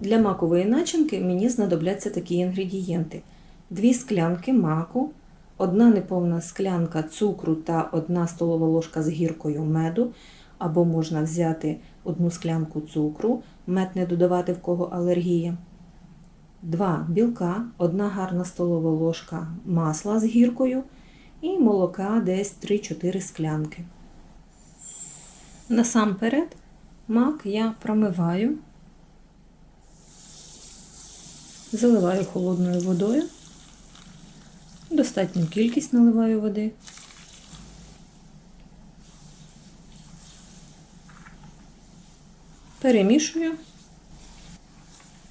Для макової начинки мені знадобляться такі інгредієнти: 2 склянки маку, одна неповна склянка цукру та 1 столова ложка з гіркою меду, або можна взяти одну склянку цукру, мед не додавати в кого алергія. 2 білка, 1 гарна столова ложка масла з гіркою і молока десь 3-4 склянки. Насамперед мак я промиваю. Заливаю холодною водою. Достатню кількість наливаю води. Перемішую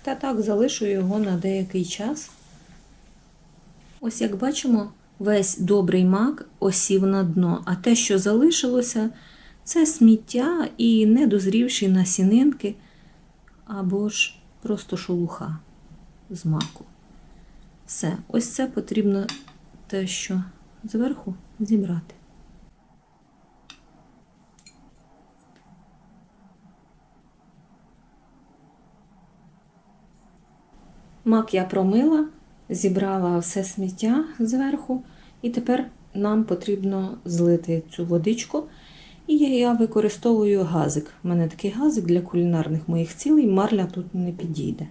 та так залишую його на деякий час. Ось як бачимо, весь добрий мак осів на дно, а те, що залишилося, це сміття і недозрівші насінинки або ж просто шелуха з маку. Все, ось це потрібно те, що зверху зібрати. Мак я промила, зібрала все сміття зверху, і тепер нам потрібно злити цю водичку. І я використовую газик. У мене такий газик для кулінарних моїх цілей, марля тут не підійде.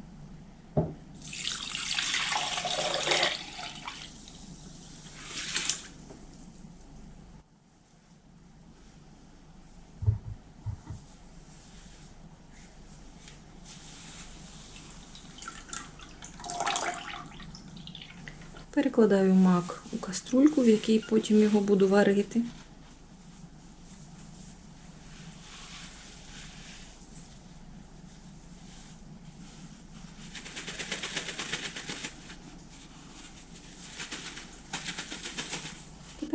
Перекладаю мак у каструльку, в якій потім його буду варити.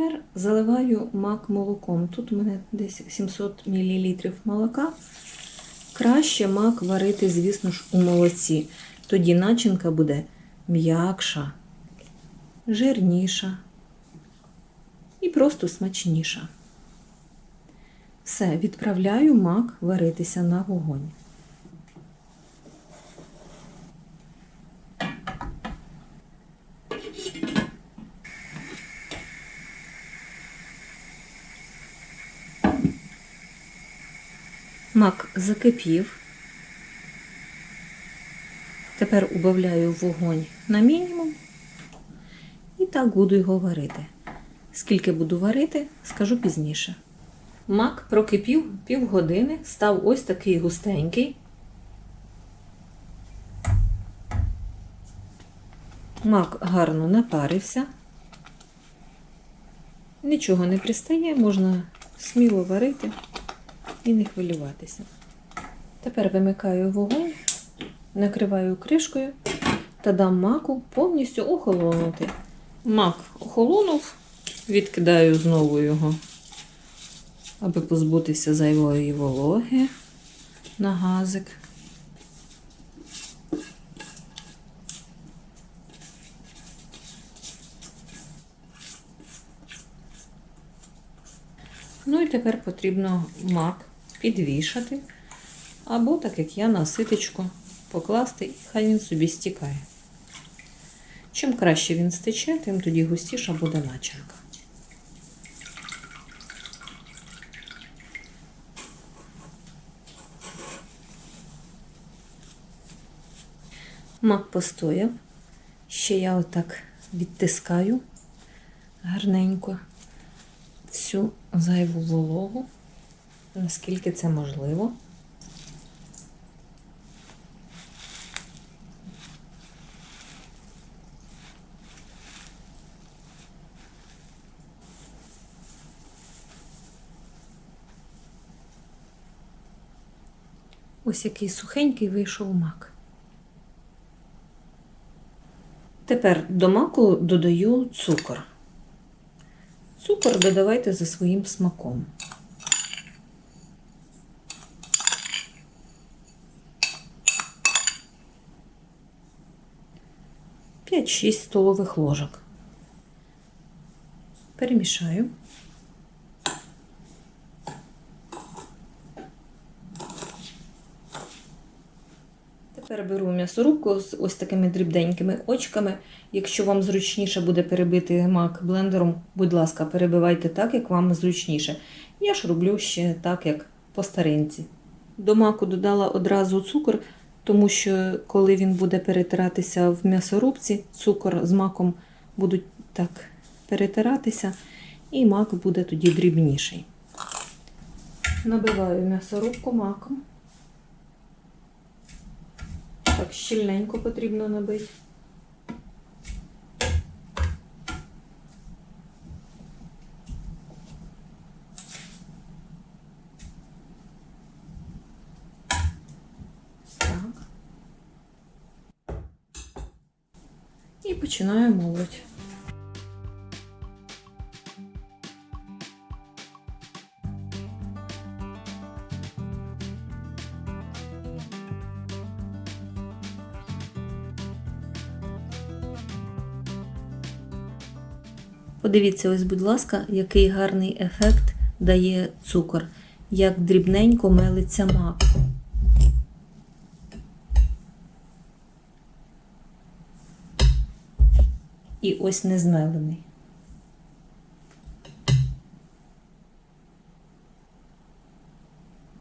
Тепер заливаю мак молоком. Тут у мене десь 700 мл молока. Краще мак варити, звісно ж, у молоці. Тоді начинка буде м'якша жирніша і просто смачніша. Все, відправляю мак варитися на вогонь. Мак закипів. Тепер убавляю вогонь на мінімум. І так буду його варити. Скільки буду варити, скажу пізніше. Мак прокипів півгодини, став ось такий густенький. Мак гарно напарився. Нічого не пристає, можна сміло варити і не хвилюватися. Тепер вимикаю вогонь, накриваю кришкою та дам маку повністю охолонути. Мак охолонув, відкидаю знову його, аби позбутися зайвої вологи на газик. Ну і тепер потрібно мак підвішати, або, так як я, на ситечку покласти, і хай він собі стікає. Чим краще він стече, тим тоді густіша буде начинка. Мак постояв. Ще я отак відтискаю гарненько всю зайву вологу, наскільки це можливо. Ось який сухенький вийшов мак. Тепер до маку додаю цукор. Цукор додавайте за своїм смаком. 6 столових ложок. Перемішаю. Тепер беру м'ясорубку з ось такими дрібденькими очками. Якщо вам зручніше буде перебити мак блендером, будь ласка, перебивайте так, як вам зручніше. Я ж роблю ще так, як по старинці. До маку додала одразу цукор тому що коли він буде перетиратися в м'ясорубці, цукор з маком будуть так перетиратися, і мак буде тоді дрібніший. Набиваю м'ясорубку маком. Так, щільненько потрібно набити. Так. І починаю молоть. Подивіться, ось, будь ласка, який гарний ефект дає цукор, як дрібненько мелиться мак. І ось не змелений.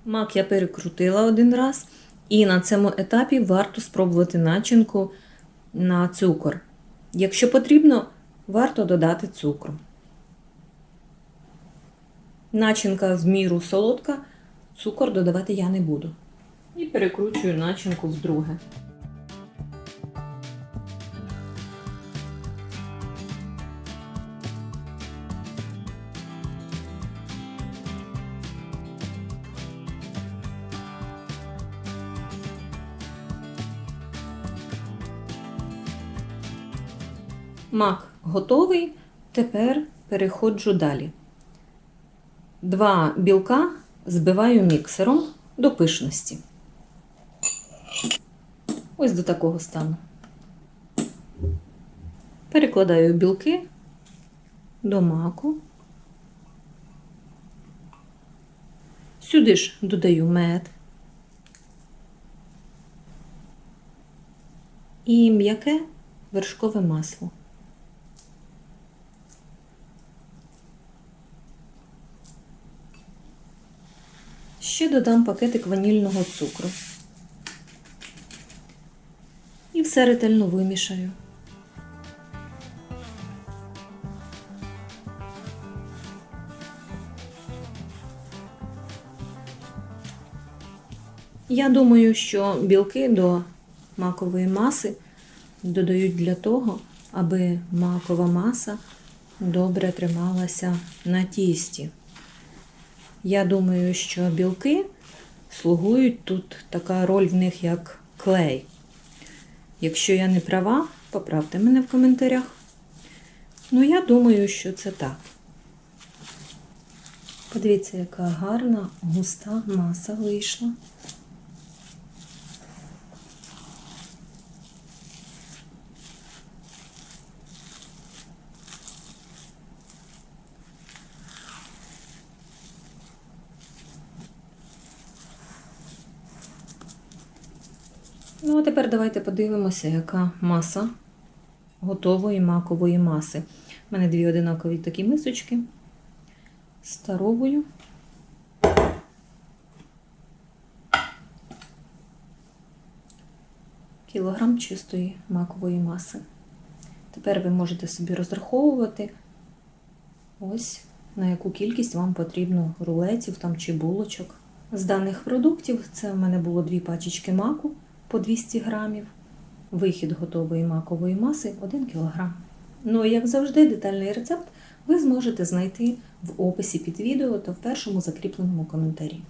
Мак я перекрутила один раз, і на цьому етапі варто спробувати начинку на цукор. Якщо потрібно, варто додати цукру. Начинка в міру солодка, цукор додавати я не буду. І перекручую начинку вдруге. Мак готовий. Тепер переходжу далі. Два білка збиваю міксером до пишності. Ось до такого стану. Перекладаю білки до маку. Сюди ж додаю мед. І м'яке вершкове масло. Ще додам пакетик ванільного цукру. І все ретельно вимішаю. Я думаю, що білки до макової маси додають для того, аби макова маса добре трималася на тісті. Я думаю, що білки слугують тут така роль в них, як клей. Якщо я не права, поправте мене в коментарях. Ну, я думаю, що це так. Подивіться, яка гарна, густа маса вийшла. Ну, а тепер давайте подивимося, яка маса готової макової маси. У мене дві одинакові такі мисочки старовою. Кілограм чистої макової маси. Тепер ви можете собі розраховувати ось на яку кількість вам потрібно рулетів там чи булочок. З даних продуктів це в мене було дві пачечки маку по 200 грамів, вихід готової макової маси 1 кг. Ну і як завжди, детальний рецепт ви зможете знайти в описі під відео та в першому закріпленому коментарі.